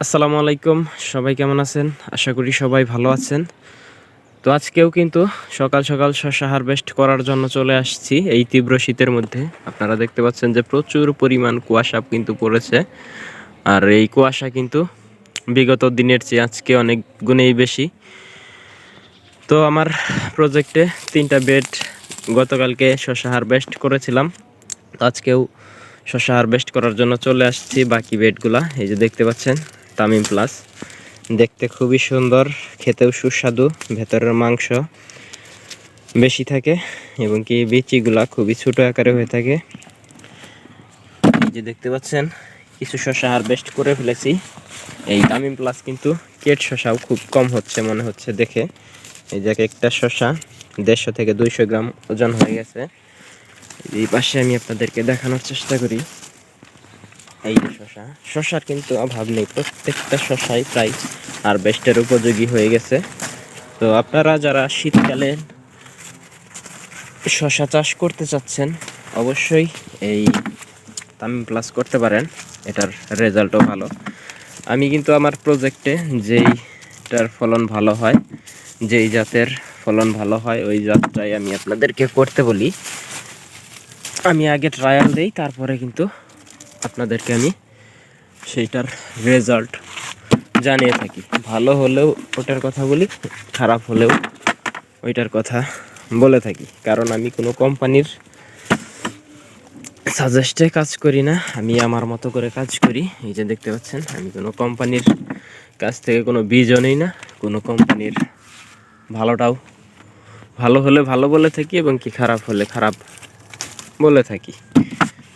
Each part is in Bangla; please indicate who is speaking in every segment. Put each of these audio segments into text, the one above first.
Speaker 1: আসসালামু আলাইকুম। সবাই কেমন আছেন? আশা করি সবাই ভালো আছেন। তো আজকেও কিন্তু সকাল সকাল শশা হারভেস্ট করার জন্য চলে আসছি এই তীব্র শীতের মধ্যে। আপনারা দেখতে পাচ্ছেন যে প্রচুর পরিমাণ কুয়াশা কিন্তু পড়েছে। আর এই কুয়াশা কিন্তু বিগত দিনের চেয়ে আজকে অনেক গুণেই বেশি। তো আমার প্রজেক্টে তিনটা বেড গতকালকে শশা হারভেস্ট করেছিলাম। আজকেও শশা হারভেস্ট করার জন্য চলে আসছি বাকি বেডগুলা এই যে দেখতে পাচ্ছেন তামিম প্লাস। দেখতে খুবই সুন্দর, খেতেও সুস্বাদু, ভেতরের মাংস বেশি থাকে এবং কি বিচিগুলা খুবই ছোট আকারে হয়ে থাকে। যে দেখতে পাচ্ছেন, কিছু শশা হারভেস্ট করে ফেলেছি। এই তামিম প্লাস কিন্তু কেট শশাও খুব কম হচ্ছে মনে হচ্ছে দেখে। এই যে একটা শশা দেড়শো থেকে দুইশো গ্রাম ওজন হয়ে গেছে। এই পাশে আমি আপনাদেরকে দেখানোর চেষ্টা করি। এই শশা। শশার কিন্তু অভাব নেই, প্রত্যেকটা শশাই প্রায় হারভেস্টের উপযোগী হয়ে গেছে। তো আপনারা যারা শীতকালে শশা চাষ করতে চাচ্ছেন, অবশ্যই এই তামিম প্লাস করতে পারেন, এটার রেজাল্টও ভালো। আমি কিন্তু আমার প্রজেক্টে যেইটার ফলন ভালো হয়, যেই জাতের ফলন ভালো হয়, ওই জাতটাই আমি আপনাদেরকে করতে বলি। আমি আগে ট্রায়াল দেই, তারপরে কিন্তু আপনাদেরকে আমি সেইটার রেজাল্ট জানিয়ে থাকি। ভালো হলেও ওটার কথা বলি, খারাপ হলেও ওইটার কথা বলে থাকি। কারণ আমি কোনো কোম্পানির সাজেস্টে কাজ করি না, আমি আমার মতো করে কাজ করি। এই যে দেখতে পাচ্ছেন, আমি কোনো কোম্পানির কাছ থেকে কোনো বীজও নেই না, কোনো কোম্পানির ভালোটাও ভালো হলে ভালো বলে থাকি এবং কি খারাপ হলে খারাপ বলে থাকি।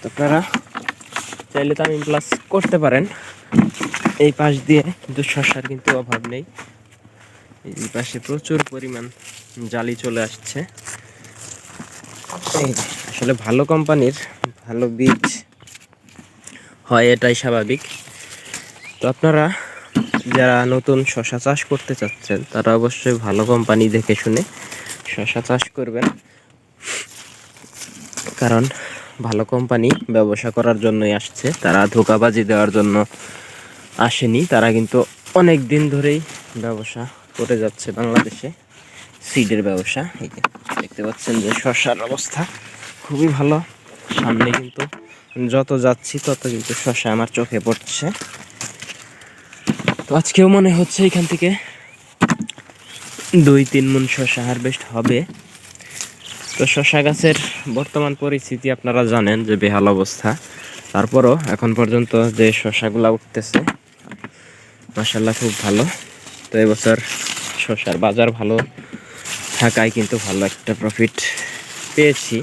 Speaker 1: আপনারা চাইলে তো আমি প্লাস করতে পারেন। এই পাশ দিয়ে কিন্তু শশার কিন্তু অভাব নেই। এই পাশে প্রচুর পরিমাণ জালি চলে আসছে। আসলে ভালো কোম্পানির ভালো বীজ হয়, এটাই স্বাভাবিক। তো আপনারা যারা নতুন শশা চাষ করতে চাচ্ছেন, তারা অবশ্যই ভালো কোম্পানি দেখে শুনে শশা চাষ করবেন। কারণ ভালো কোম্পানি ব্যবসা করার জন্যই আসছে। তারা ধোকাবাজি দেওয়ার জন্য আসেনি। তারা কিন্তু অনেক দিন ধরেই ব্যবসা করে যাচ্ছে বাংলাদেশে। সিডের ব্যবসা, এই যে দেখতে পাচ্ছেন যে শশার অবস্থা খুবই ভালো। সামনে কিন্তু যত যাচ্ছি তত কিন্তু শশা আমার চোখে পড়ছে। তো আজকেও মনে হচ্ছে এখান থেকে দুই তিন মন শশা হারভেস্ট হবে। তো শশা গাছের বর্তমান পরিস্থিতি আপনারা জানেন যে বেহাল অবস্থা। তারপরও এখন পর্যন্ত যে শশাগুলা উঠতেছে মাসাল্লাহ খুব ভালো। তো এবছর শশার বাজার ভালো থাকায় কিন্তু ভালো একটা প্রফিট পেয়েছি।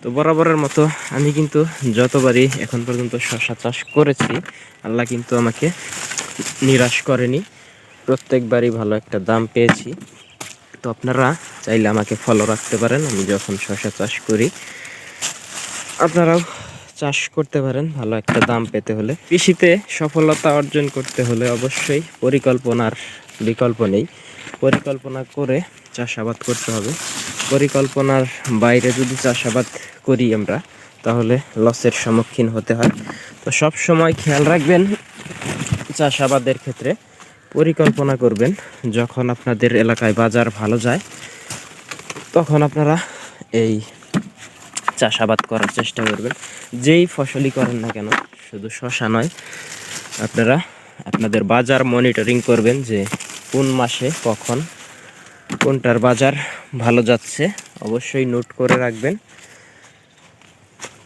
Speaker 1: তো বরাবরের মতো আমি কিন্তু যতবারই এখন পর্যন্ত শশা চাষ করেছি, আল্লাহ কিন্তু আমাকে নিরাশ করেনি। প্রত্যেকবারই ভালো একটা দাম পেয়েছি। তো আপনারা চাইলে আমাকে ফলো রাখতে পারেন। আমি যখন শশা চাষ করি, আপনারাও চাষ করতে পারেন। ভালো একটা দাম পেতে হলে। কৃষিতে সফলতা অর্জন করতে হলে অবশ্যই পরিকল্পনার বিকল্প নেই। পরিকল্পনা করে চাষাবাদ করতে হবে। পরিকল্পনার বাইরে যদি চাষাবাদ করি আমরা, তাহলে লসের সম্মুখীন হতে হয়। তো সব সময় খেয়াল রাখবেন চাষাবাদের ক্ষেত্রে। পরিকল্পনা করবেন যখন আপনাদের এলাকায় বাজার ভালো যায়, তখন আপনারা এই চাষাবাদ করার চেষ্টা করবেন। যেই ফসলই করেন না কেন, শুধু শশা নয়, আপনারা আপনাদের বাজার মনিটরিং করবেন যে কোন মাসে কখন কোনটার বাজার ভালো যাচ্ছে, অবশ্যই নোট করে রাখবেন।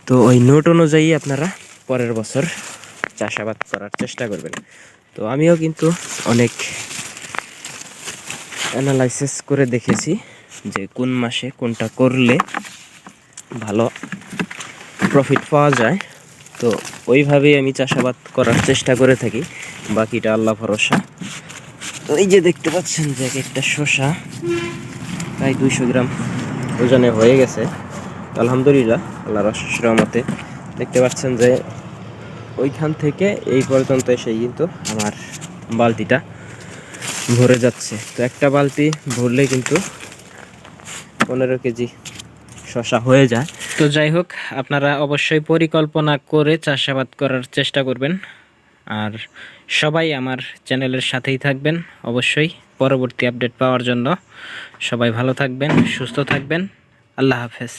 Speaker 1: তো ওই নোট অনুযায়ী আপনারা পরের বছর চাষাবাদ করার চেষ্টা করবেন। তো আমিও কিন্তু অনেক অ্যানালাইসিস করে দেখেছি যে কোন মাসে কোনটা করলে ভালো প্রফিট পাওয়া যায়। তো ওইভাবেই আমি চাষাবাদ করার চেষ্টা করে থাকি, বাকিটা আল্লাহ ভরসা। তো এই যে দেখতে পাচ্ছেন যে এক একটা শসা প্রায় দুইশো গ্রাম ওজনে হয়ে গেছে। আলহামদুলিল্লাহ আল্লাহ রহমতে। দেখতে পাচ্ছেন যে ওইখান থেকে এই পর্যন্ত এসে কিন্তু আমার বালতিটা ভরে যাচ্ছে। তো একটা বালতি ভরলে কিন্তু পনেরো কেজি শশা হয়ে যায়। তো যাই হোক, আপনারা অবশ্যই পরিকল্পনা করে চাষাবাদ করার চেষ্টা করবেন। আর সবাই আমার চ্যানেলের সাথেই থাকবেন অবশ্যই। পরবর্তী আপডেট পাওয়ার জন্য সবাই ভালো থাকবেন, সুস্থ থাকবেন। আল্লাহ হাফেজ।